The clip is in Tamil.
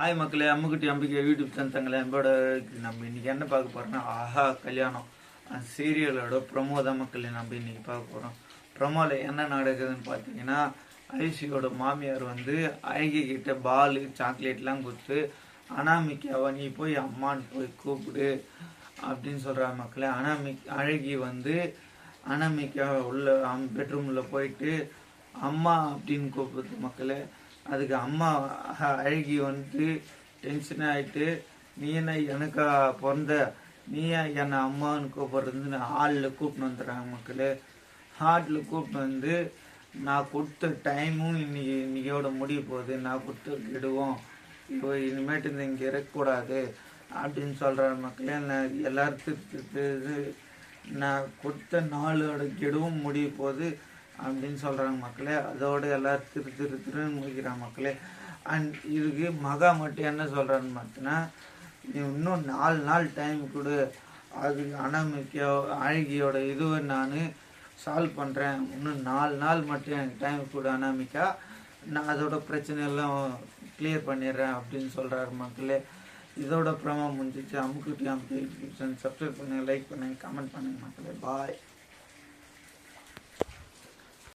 ஹாய் மக்களே. அம்முக்குட்டி அம்பிக்கை யூடியூப் சேனல் என்போட நம்ம இன்னைக்கு என்ன பார்க்க போறோம்னா ஆஹா கல்யாணம். சீரியலோட ப்ரொமோ தான் மக்களே நம்ம இன்னைக்கு பார்க்க போறோம். ப்ரொமோல என்ன நடக்குதுன்னு பார்த்தீங்கன்னா ஐசியோட மாமியார் வந்து ஐகி கிட்ட பால் சாக்லேட்லாம் கொடுத்து அனாமிக்காவை நீ போய் அம்மான்னு போய் கூப்பிடு அப்படின்னு சொல்கிறா மக்களே. அனாமி அழகி வந்து அனாமிக்கா உள்ள பெட்ரூமில் போயிட்டு அம்மா அப்படின்னு கூப்பிடுது மக்களே. அதுக்கு அம்மா அழுகி அழகி வந்து டென்ஷன் ஆகிட்டு நீ என்ன எனக்கா பிறந்த? நீ என்னை அம்மான்னு கூப்பிடுறதுன்னு ஹாலில் கூப்பிட்டு வந்துடுறாங்க மக்களே. ஹாலில் கூப்பிட்டு வந்து நான் கொடுத்த டைமும் இன்னைக்கு இன்னையோட முடிய போகுது. நான் கொடுத்த கெடுவோம். இப்போ இனிமேட்டு இந்த இங்கே இருக்கக்கூடாது அப்படின்னு சொல்கிற மக்களே. நான் எல்லாத்துக்கு நான் கொடுத்த நாளோட கெடுவும் முடிய போகுது. அப்படின்னு சொல்கிறாங்க மக்களே. அதோடு எல்லோரும் திரு திரு திருன்னு முடிக்கிறாங்க மக்களே. அண்ட் இதுக்கு மகா மட்டும் என்ன சொல்கிறான்னு பார்த்தீங்கன்னா நீ இன்னும் நாலு நாள் டைம் கொடு. அது அனாமிக்கோ அழகியோட இதுவை நான் சால்வ் பண்ணுறேன் இன்னும் நாலு நாள் மட்டும் எனக்கு டைம் கொடு அனாமிக்கா. நான் அதோட பிரச்சனையெல்லாம் கிளியர் பண்ணிடுறேன் அப்படின்னு சொல்கிறாரு மக்களே. இதோட ப்ரமோ முடிஞ்சிச்சு. அமுக்குட்டி அமுக்கு சப்ஸ்கிரைப் பண்ணுங்கள் லைக் பண்ணுங்கள் கமெண்ட் பண்ணுங்கள் மக்களே. பாய்